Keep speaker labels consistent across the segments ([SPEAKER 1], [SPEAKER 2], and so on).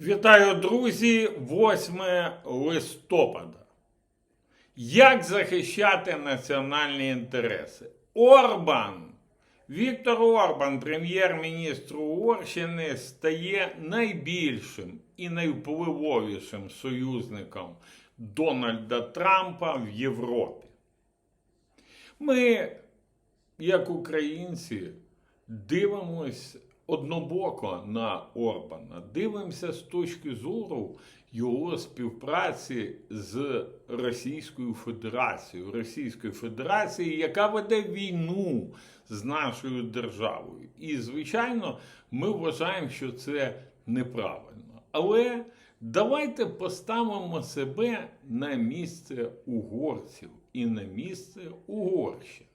[SPEAKER 1] Вітаю, друзі! 8 листопада. Як захищати національні інтереси? Орбан, Віктор Орбан, прем'єр-міністр Угорщини, стає найбільшим і найвпливовішим союзником Дональда Трампа в Європі. Ми, як українці, дивимось однобоко на Орбана, дивимося з точки зору його співпраці з Російською Федерацією, Російською Федерацією, яка веде війну з нашою державою. І, звичайно, ми вважаємо, що це неправильно. Але давайте поставимо себе на місце угорців і на місце Угорщини.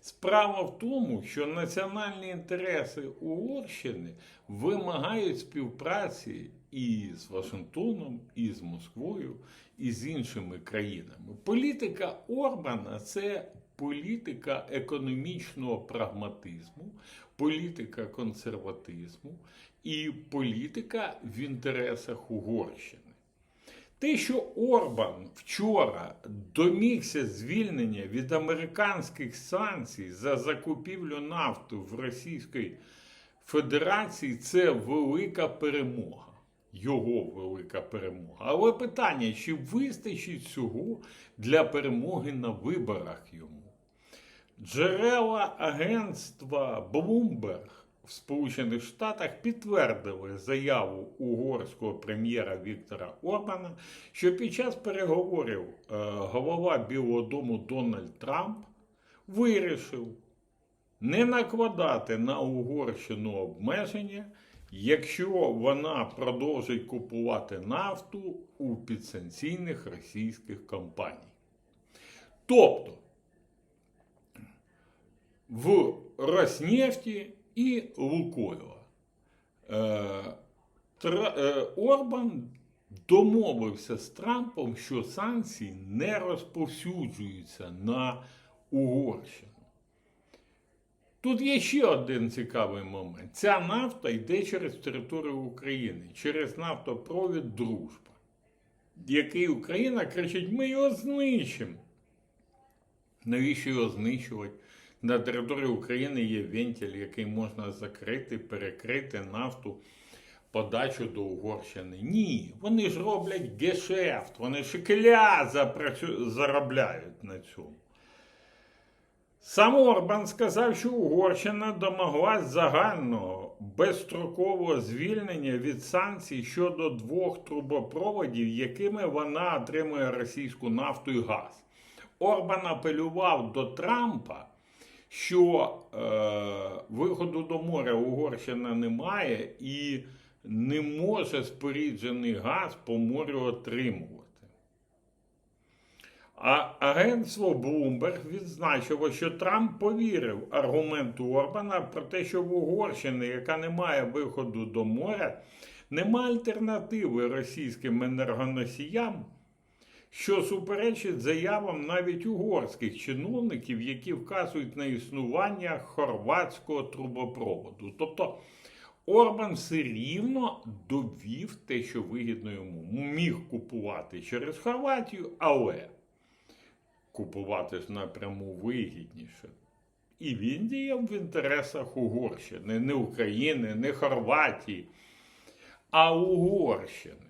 [SPEAKER 1] Справа в тому, що національні інтереси Угорщини вимагають співпраці і з Вашингтоном, і з Москвою, і з іншими країнами. Політика Орбана це політика економічного прагматизму, політика консерватизму і політика в інтересах Угорщини. Те, що Орбан вчора домігся звільнення від американських санкцій за закупівлю нафти в Російській Федерації, це велика перемога. Його велика перемога. Але питання, чи вистачить цього для перемоги на виборах йому? Джерела агентства Bloomberg в Сполучених Штатах підтвердили заяву угорського прем'єра Віктора Орбана, що під час переговорів е, голова Білого Дому Дональд Трамп вирішив не накладати на Угорщину обмеження, якщо вона продовжить купувати нафту у підсанкційних російських компаній. Тобто в Роснефті і Лукойла. Е, е, Орбан домовився з Трампом, що санкції не розповсюджуються на Угорщину. Тут є ще один цікавий момент. Ця нафта йде через територію України, через нафтопровід Дружба, який Україна кричить: ми його знищимо. Навіщо його знищувати? На території України є вентиль, який можна закрити, перекрити нафту, подачу до Угорщини. Ні, вони ж роблять гешефт, вони шекеля запрацю... заробляють на цьому. Сам Орбан сказав, що Угорщина домоглась загального безстрокового звільнення від санкцій щодо двох трубопроводів, якими вона отримує російську нафту і газ. Орбан апелював до Трампа, що е, виходу до моря Угорщина немає і не може споріджений газ по морю отримувати. А агентство Bloomberg відзначило, що Трамп повірив аргументу Орбана про те, що в Угорщині, яка не має виходу до моря, немає альтернативи російським енергоносіям, що суперечить заявам навіть угорських чиновників, які вказують на існування хорватського трубопроводу. Тобто Орбан все рівно довів те, що вигідно йому. Міг купувати через Хорватію, але купувати ж напряму вигідніше. І він діяв в інтересах Угорщини, не України, не Хорватії, а Угорщини.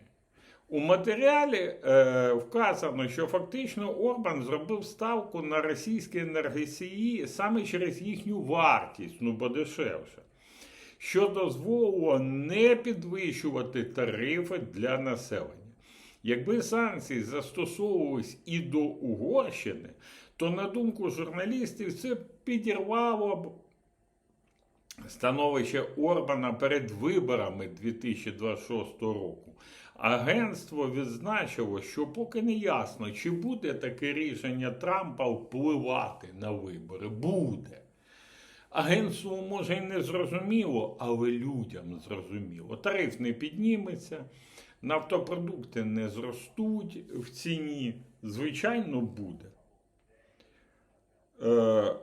[SPEAKER 1] У матеріалі е, вказано, що фактично Орбан зробив ставку на російські енергосії саме через їхню вартість, ну бо дешевше, що дозволило не підвищувати тарифи для населення. Якби санкції застосовувались і до Угорщини, то, на думку журналістів, це підірвало б становище Орбана перед виборами 2026 року. Агентство відзначило, що поки не ясно, чи буде таке рішення Трампа впливати на вибори. Буде. Агентству може і не зрозуміло, але людям зрозуміло. Тариф не підніметься, нафтопродукти не зростуть в ціні. Звичайно, буде. Е,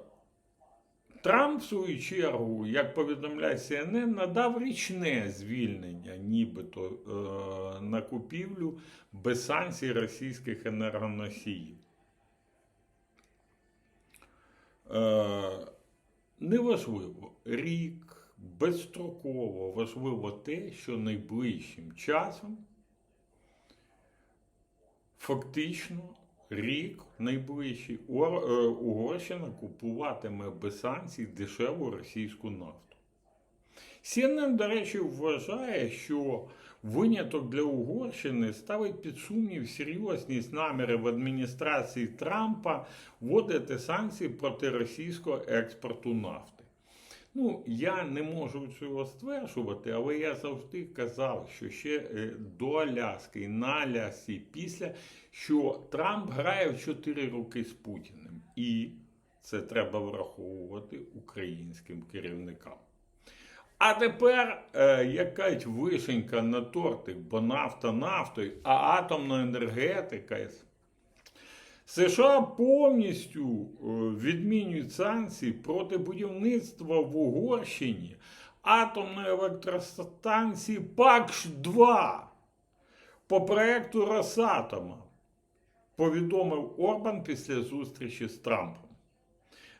[SPEAKER 1] Трамп, в свою чергу, як повідомляє CNN, надав річне звільнення, нібито е, на купівлю без санкцій російських енергоносіїв. Е, неважливо, рік, безстроково важливо те, що найближчим часом фактично рік найближчий е, Угорщина купуватиме без санкцій дешеву російську нафту. CNN, до речі, вважає, що виняток для Угорщини ставить під сумнів серйозність намірів адміністрації Трампа вводити санкції проти російського експорту нафти. Ну, я не можу цього стверджувати, але я завжди казав, що ще е, до Аляски і на Алясі після, що Трамп грає в чотири роки з Путіним. І це треба враховувати українським керівникам. А тепер, е, як кажуть, вишенька на тортик, бо нафта нафтою, а атомна енергетика. США повністю е, відмінюють санкції проти будівництва в Угорщині атомної електростанції ПАКШ-2 по проекту Росатома, повідомив Орбан після зустрічі з Трампом.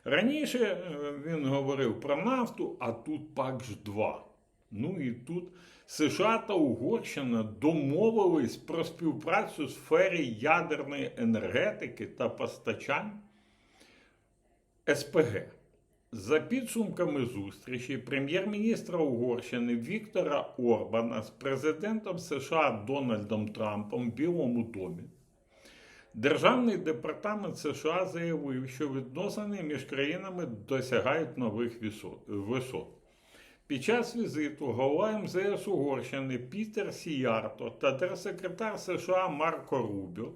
[SPEAKER 1] Раніше е, він говорив про нафту, а тут ПАКШ-2. Ну і тут США та Угорщина домовились про співпрацю в сфері ядерної енергетики та постачань СПГ. За підсумками зустрічі прем'єр-міністра Угорщини Віктора Орбана з президентом США Дональдом Трампом в Білому домі Державний департамент США заявив, що відносини між країнами досягають нових висот-. Під час візиту голова МЗС Угорщини Пітер Сіярто та держсекретар США Марко Рубіо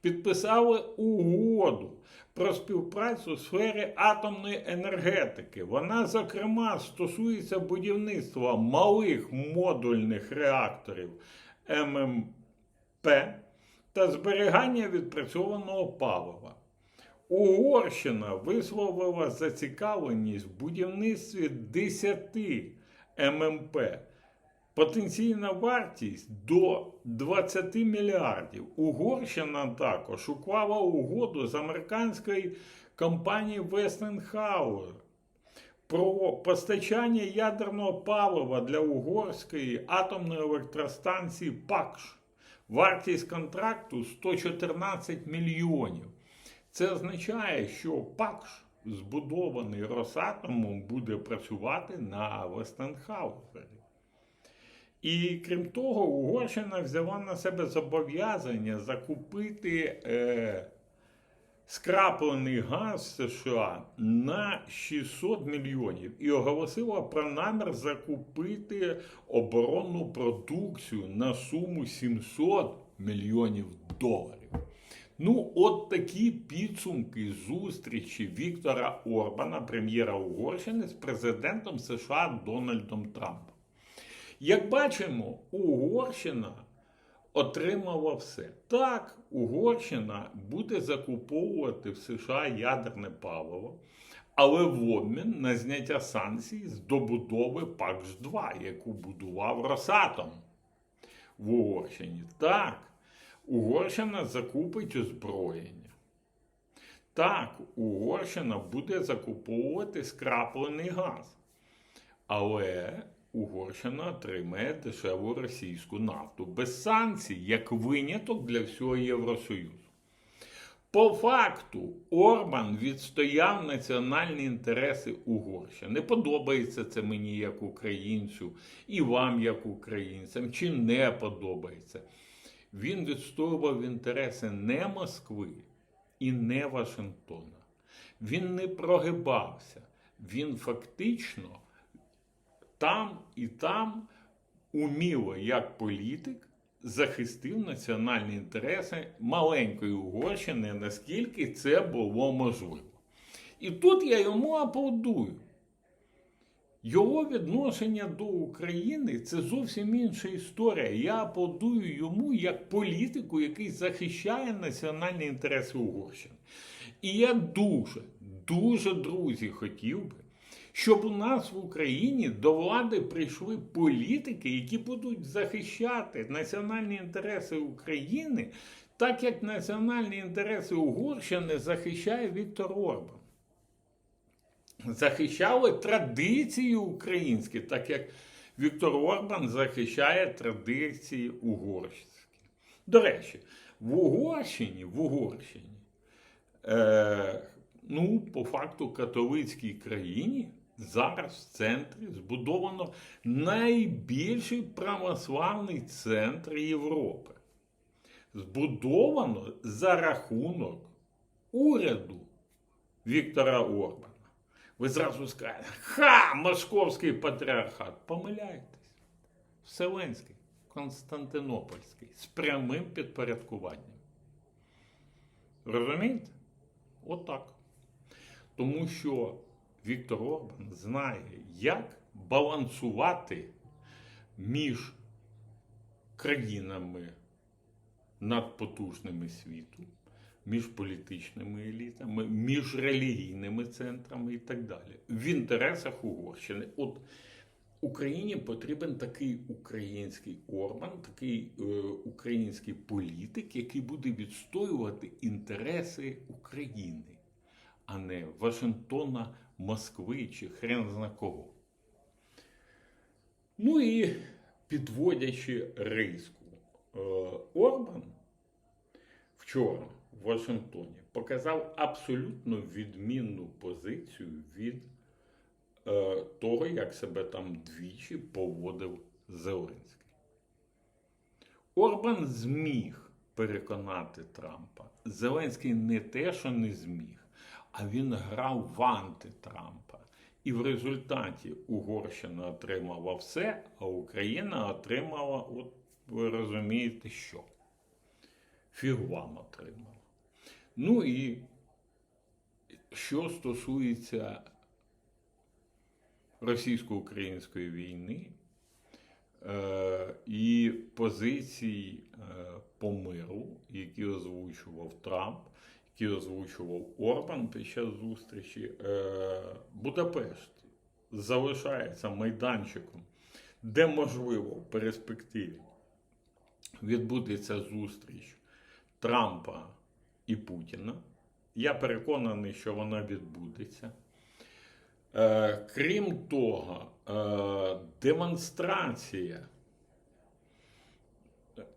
[SPEAKER 1] підписали угоду про співпрацю у сфері атомної енергетики. Вона, зокрема, стосується будівництва малих модульних реакторів ММП та зберігання відпрацьованого палива. Угорщина висловила зацікавленість в будівництві 10 ММП. Потенційна вартість до 20 мільярдів. Угорщина також уклала угоду з американською компанією Westinghouse про постачання ядерного палива для угорської атомної електростанції ПАКШ. Вартість контракту 114 мільйонів. Це означає, що ПАКШ, збудований Росатомом, буде працювати на Вестенхаузері. І крім того, Угорщина взяла на себе зобов'язання закупити е, скраплений газ США на 600 мільйонів і оголосила про намір закупити оборонну продукцію на суму 700 мільйонів доларів. Ну, от такі підсумки зустрічі Віктора Орбана, прем'єра Угорщини, з президентом США Дональдом Трампом. Як бачимо, Угорщина отримала все. Так, Угорщина буде закуповувати в США ядерне паливо, але в обмін на зняття санкцій з добудови ПАКШ-2, яку будував Росатом в Угорщині. Так, Угорщина закупить озброєння. Так, Угорщина буде закуповувати скраплений газ. Але Угорщина отримає дешеву російську нафту без санкцій, як виняток для всього Євросоюзу. По факту Орбан відстояв національні інтереси Угорщини. Не подобається це мені як українцю, і вам, як українцям, чи не подобається. Він відстоював інтереси не Москви і не Вашингтона. Він не прогибався. Він фактично там і там уміло, як політик, захистив національні інтереси маленької Угорщини, наскільки це було можливо. І тут я йому аплодую. Його відношення до України це зовсім інша історія. Я аплодую йому як політику, який захищає національні інтереси Угорщини. І я дуже, дуже, друзі, хотів би, щоб у нас в Україні до влади прийшли політики, які будуть захищати національні інтереси України, так як національні інтереси Угорщини захищає Віктор Орбан. Захищали традиції українські, так як Віктор Орбан захищає традиції угорські. До речі, в Угорщині, в Угорщині, е, ну, по факту, католицькій країні зараз в центрі збудовано найбільший православний центр Європи. Збудовано за рахунок уряду Віктора Орбана. Ви зразу скажете, ха, московський патріархат. Помиляєтесь. Вселенський, Константинопольський, з прямим підпорядкуванням. Розумієте? Отак. Тому що Віктор Орбан знає, як балансувати між країнами надпотужними світу, між політичними елітами, між релігійними центрами і так далі. В інтересах Угорщини. От Україні потрібен такий український Орбан, такий е, український політик, який буде відстоювати інтереси України, а не Вашингтона, Москви чи хрен зна кого. Ну і підводячи риску, е, Орбан вчора Вашингтоні показав абсолютно відмінну позицію від е, того, як себе там двічі поводив Зеленський. Орбан зміг переконати Трампа. Зеленський не те, що не зміг, а він грав в антитрампа. І в результаті Угорщина отримала все, а Україна отримала, от ви розумієте, що? Фіг вам отримала. Ну і що стосується російсько-української війни е, і позицій е, по миру, які озвучував Трамп, які озвучував Орбан під час зустрічі, е, Будапешт залишається майданчиком, де можливо в перспективі відбудеться зустріч Трампа і Путіна. Я переконаний, що вона відбудеться. Е, крім того, е, демонстрація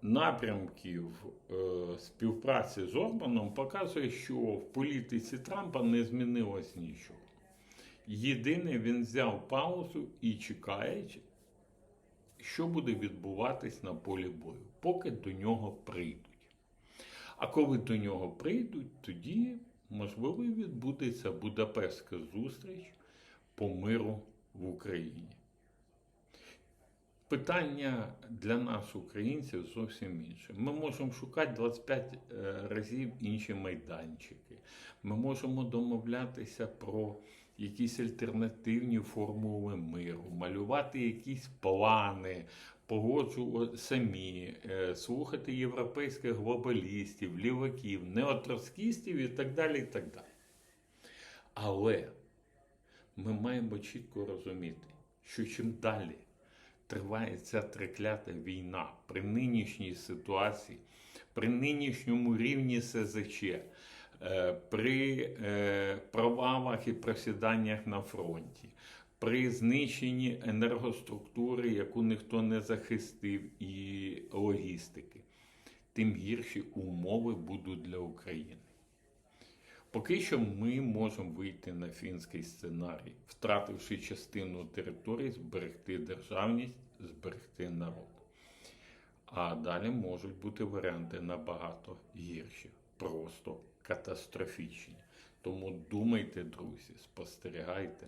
[SPEAKER 1] напрямків е, співпраці з Орбаном показує, що в політиці Трампа не змінилось нічого. Єдине, він взяв паузу і чекає, що буде відбуватись на полі бою, поки до нього прийдуть. А коли до нього прийдуть, тоді, можливо, відбудеться Будапештська зустріч по миру в Україні. Питання для нас, українців, зовсім інше. Ми можемо шукати 25 е, разів інші майданчики. Ми можемо домовлятися про якісь альтернативні формули миру, малювати якісь плани, погоджувати самі, е, слухати європейських глобалістів, ліваків, неотроскістів і так далі. і так далі. Але ми маємо чітко розуміти, що чим далі триває ця треклята війна при нинішній ситуації, при нинішньому рівні СЗЧ, е, при е, провалах і просіданнях на фронті, при знищенні енергоструктури, яку ніхто не захистив, і логістики, тим гірші умови будуть для України. Поки що ми можемо вийти на фінський сценарій, втративши частину території, зберегти державність, зберегти народ. А далі можуть бути варіанти набагато гірші, просто катастрофічні. Тому думайте, друзі, спостерігайте,